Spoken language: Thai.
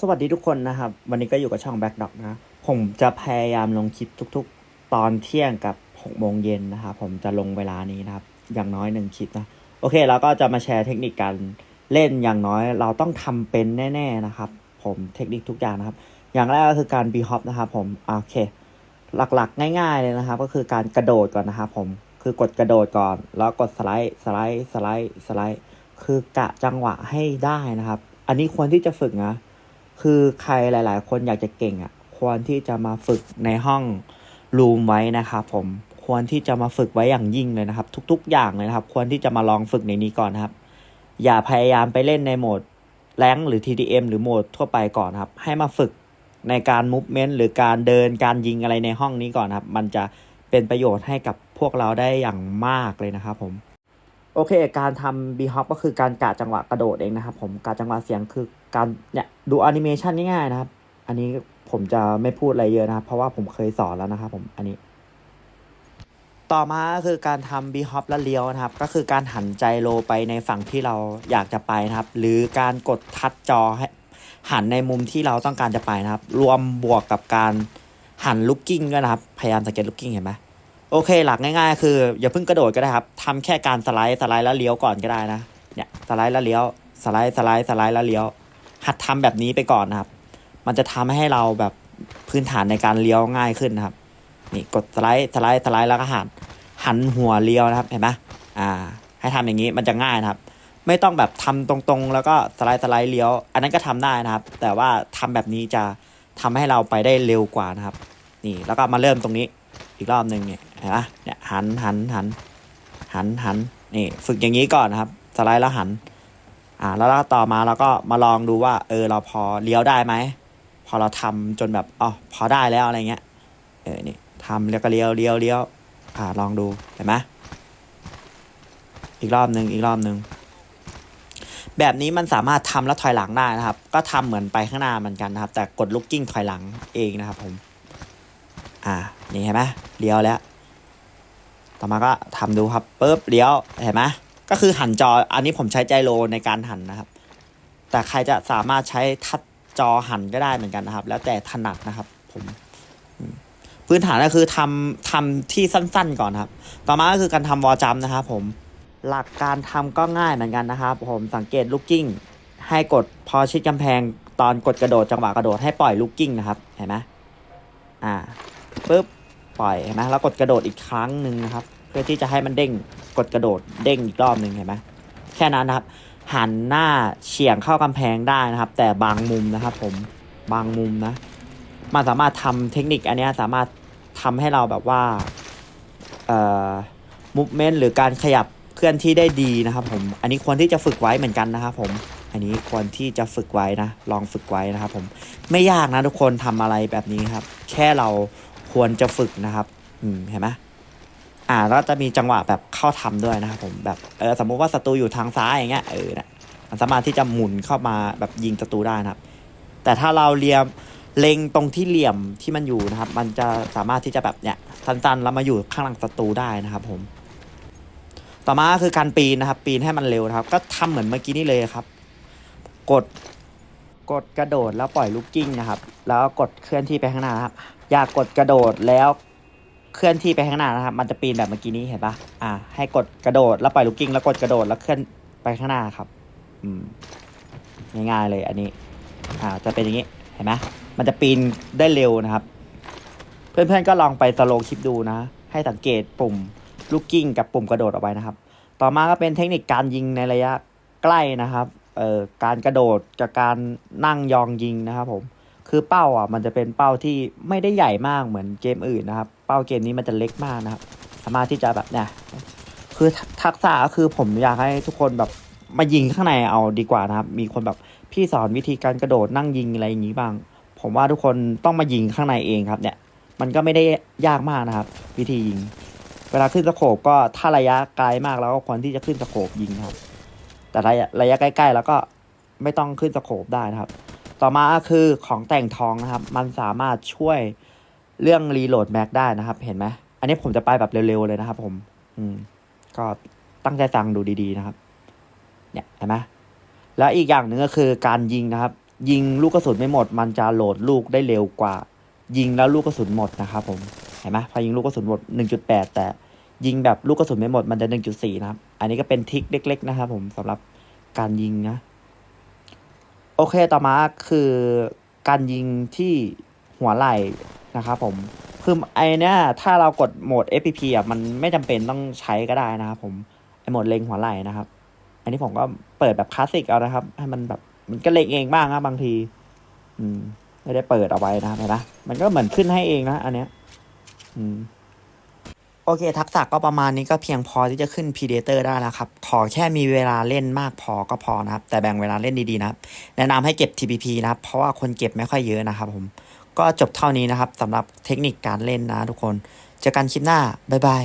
สวัสดีทุกคนนะครับ วันนี้ก็อยู่กับช่อง Back Dog นะ ผมจะพยายามลงคลิปทุก ๆ ตอนเที่ยงกับ6โมงเย็นนะครับผมจะลงเวลานี้นะครับ อย่างน้อยหนึ่งคลิปนะ โอเคแล้วก็จะมาแชร์เทคนิคการเล่นอย่างน้อยเราต้องทำเป็นแน่ ๆนะครับ ผมเทคนิคทุกอย่างนะครับ อย่างแรกก็คือการ b ีฮอปนะครับผมโอเค หลักๆ ง่าย ๆเลยนะครับ ก็คือการกระโดดก่อนนะครับผมคือกดกระโดดก่อน แล้วกดสไลด์สไลด์สไลด์สไลด์ คือกะจังหวะให้ได้นะครับ อันนี้ควรที่จะฝึกนะ คือใครหลาย ๆ คนอยากจะเก่งอะ ควรที่จะมาฝึกในห้องรูมไว้นะครับผมควรที่จะมาฝึกไว้อย่างยิ่งเลยนะครับ ทุก ๆ อย่างเลยนะครับ ควรที่จะมาลองฝึกในนี้ก่อนนะครับ อย่าพยายามไปเล่นในโหมดแรงหรือ TDM หรือโหมดทั่วไปก่อนครับ ให้มาฝึกในการมูฟเมนต์หรือการเดินการยิงอะไรในห้องนี้ก่อนครับ มันจะเป็นประโยชน์ให้กับพวกเราได้อย่างมากเลยนะครับผม โอเค การทำบีฮอปก็คือการกะจังหวะกระโดดเองนะครับ ผมกะจังหวะเสียงคือการเนี่ยดูแอนิเมชันง่ายๆนะครับ อันนี้ผมจะไม่พูดอะไรเยอะนะครับ เพราะว่าผมเคยสอนแล้วนะครับ ผมอันนี้ ต่อมาคือการทำบีฮอปและเลี้ยวนะครับ ก็คือการหันใจโลไปในฝั่งที่เราอยากจะไปนะครับ หรือการกดทัดจอให้หันในมุมที่เราต้องการจะไปนะครับ รวมบวกกับการหันลุกกิ้งด้วยนะครับ พยายามสังเกตลุกกิ้งเห็นไหม โอเคหลักง่ายๆ คือ อย่าเพิ่งกระโดดก็ได้ครับทำแค่การสไลด์สไลด์แล้วเลี้ยวก่อนก็ได้นะเนี่ยสไลด์แล้วเลี้ยวสไลด์สไลด์สไลด์แล้วเลี้ยว หัดทำแบบนี้ไปก่อนนะครับ มันจะทำให้เราแบบพื้นฐานในการเลี้ยวง่ายขึ้นนะครับ นี่กดสไลด์สไลด์สไลด์แล้วก็หันหันหัวเลี้ยวนะครับเห็นไหมอ่า ให้ทำอย่างนี้มันจะง่ายนะครับ ไม่ต้องแบบทำตรงๆ แล้วก็สไลด์สไลด์เลี้ยว อันนั้นก็ทำได้นะครับ แต่ว่าทำแบบนี้จะทำให้เราไปได้เร็วกว่านะครับ นี่แล้วก็มาเริ่มตรงนี้อีกรอบหนึ่งเนี่ย เห็นปะเนี่ยหันหันหันหันหันนี่ฝึกอย่างนี้ก่อนนะครับ สไลด์แล้วหัน อ่า แล้วต่อมาเราก็มาลองดูว่า เออ เราพอเลี้ยวได้ไหม พอเราทำจนแบบอ๋อพอได้แล้วอะไรเงี้ย เออ นี่ทำแล้วก็เลี้ยวเลี้ยวเลี้ยว อ่า ลองดู เห็นไหมอีกรอบหนึ่งอีกรอบหนึ่งแบบนี้มันสามารถทำแล้วถอยหลังได้นะครับ ก็ทำเหมือนไปข้างหน้าเหมือนกันนะครับ แต่กดลุกกิ้งถอยหลังเองนะครับผม อ่า นี่เห็นไหมเลี้ยวแล้ว ต่อมาก็ทำดูครับปุ๊บเลี้ยวเห็นไหมก็คือหันจออันนี้ผมใช้ใจโลในการหันนะครับ แต่ใครจะสามารถใช้ทัดจอหันก็ได้เหมือนกันนะครับ แล้วแต่ถนัดนะครับ ผม พื้นฐานก็คือทำทำที่สั้น ๆ ก่อนครับ ต่อมาก็คือการทำวอจัมนะครับ ผมหลักการทำก็ง่ายเหมือนกันนะครับ ผมสังเกตลูกกิ้ง ให้กดพอชิดกำแพงตอนกดกระโดดจังหวะกระโดดให้ปล่อยลูกกิ้งนะครับ เห็นไหมอ่าปุ๊บ ปล่อยเห็นไหมแล้วกดกระโดดอีกครั้งหนึ่งนะครับ เพื่อที่จะให้มันเด้งกดกระโดดเด้งอีกรอบหนึ่งเห็นไหมแค่นั้นนะครับ หันหน้าเฉียงเข้ากำแพงได้นะครับ แต่บางมุมนะครับ ผมบางมุมนะ มันสามารถทำเทคนิคอันนี้สามารถทำให้เราแบบว่าเอ่อมูฟเมนต์หรือการขยับเคลื่อนที่ได้ดีนะครับ ผม อันนี้ควรที่จะฝึกไว้เหมือนกันนะครับ ผม อันนี้ควรที่จะฝึกไว้นะ ลองฝึกไว้นะครับ ผม ไม่ยากนะทุกคนทำอะไรแบบนี้ครับ แค่เรา ควรจะฝึกนะครับอืมเห็นไหมอ่าแล้วจะมีจังหวะแบบเข้าทำด้วยนะครับผมแบบเออสมมุติว่าศัตรูอยู่ทางซ้ายอย่างเงี้ยเออนะมันสามารถที่จะหมุนเข้ามาแบบยิงศัตรูได้นะครับ แต่ถ้าเราเลียมเล็งตรงที่เหลี่ยมที่มันอยู่นะครับ มันจะสามารถที่จะแบบเนี่ยสั้นๆแล้วมาอยู่ข้างหลังศัตรูได้นะครับ ผม ต่อมาคือการปีนนะครับ ปีนให้มันเร็วนะครับ ก็ทำเหมือนเมื่อกี้นี่เลยครับ กดกดกระโดดแล้วปล่อยลูกกิ้งนะครับ แล้วกดเคลื่อนที่ไปข้างหน้านครับ อยากกดกระโดดแล้วเคลื่อนที่ไปข้างหน้านะครับ มันจะปีนแบบเมื่อกี้นี้เห็นปะอ่า ให้กดกระโดดแล้วปล่อยลูกกิ้งแล้วกดกระโดดแล้วเคลื่อนไปข้างหน้าครับ อืมง่ายๆเลยอันนี้ อ่า จะเป็นอย่างนี้ เห็นไหมมันจะปีนได้เร็วนะครับ เพื่อนๆก็ลองไปสโลว์คลิปดูนะ ให้สังเกตปุ่มลูกกิ้งกับปุ่มกระโดดเอาไว้นะครับ ต่อมาก็เป็นเทคนิคการยิงในระยะใกล้นะครับ เอ่อ การกระโดดกับการนั่งยองยิงนะครับผม คือเป้าอะมันจะเป็นเป้าที่ไม่ได้ใหญ่มากเหมือนเกมอื่นนะครับ เป้าเกมนี้มันจะเล็กมากนะครับ สามารถที่จะแบบเนี่ยคือทักษะก็คือผมอยากให้ทุกคนแบบมายิงข้างในเอาดีกว่านะครับ มีคนแบบพี่สอนวิธีการกระโดดนั่งยิงอะไรอย่างนี้บ้าง ผมว่าทุกคนต้องมายิงข้างในเองครับ เนี่ย มันก็ไม่ได้ยากมากนะครับ วิธียิง เวลาขึ้นสโคปก็ถ้าระยะไกลมากเราก็ควรที่จะขึ้นสโคปยิงครับ แต่ระยะระยะใกล้ๆแล้วก็ไม่ต้องขึ้นสโคปได้นะครับ ต่อมาคือของแต่งทองนะครับ มันสามารถช่วยเรื่องรีโหลดแม็กได้นะครับ เห็นไหมอันนี้ผมจะไปแบบเร็วๆเลยนะครับ ผม อืม ก็ตั้งใจฟังดูดีๆนะครับ เนี่ยเห็นไหมแล้วอีกอย่างหนึ่งก็คือการยิงนะครับ ยิงลูกกระสุนไม่หมด มันจะโหลดลูกได้เร็วกว่า ยิงแล้วลูกกระสุนหมดนะครับ ผมเห็นไหมพอยิงลูกกระสุนหมด 1.8 แต่ยิงแบบลูกกระสุนไม่หมดมันจะ 1.4 นะครับ อันนี้ก็เป็นทิคเล็ก ๆ นะครับ ผมสำหรับการยิงนะ โอเคต่อมาคือการยิงที่หัวไหล่นะครับผมคือไอเนี้ยถ้าเรากดโหมด FPP อะมันไม่จำเป็นต้องใช้ก็ได้นะครับผมไอโหมดเล็งหัวไหล่นะครับ อันนี้ผมก็เปิดแบบคลาสสิกเอานะครับ ให้มันแบบมันก็เล็งเองบ้างครับบางที อืม ไม่ได้เปิดเอาไว้นะครับเห็นปะมันก็เหมือนขึ้นให้เองนะ อันเนี้ย อืม โอเค ทักษะก็ประมาณนี้ก็เพียงพอที่จะขึ้น Predator ได้แล้วครับ ขอแค่มีเวลาเล่นมากพอก็พอนะครับ แต่แบ่งเวลาเล่นดีๆนะครับ แนะนำให้เก็บ TPP นะครับ เพราะว่าคนเก็บไม่ค่อยเยอะนะครับผม ก็จบเท่านี้นะครับสำหรับเทคนิคการเล่นนะทุกคน เจอกันคลิปหน้า บ๊ายบาย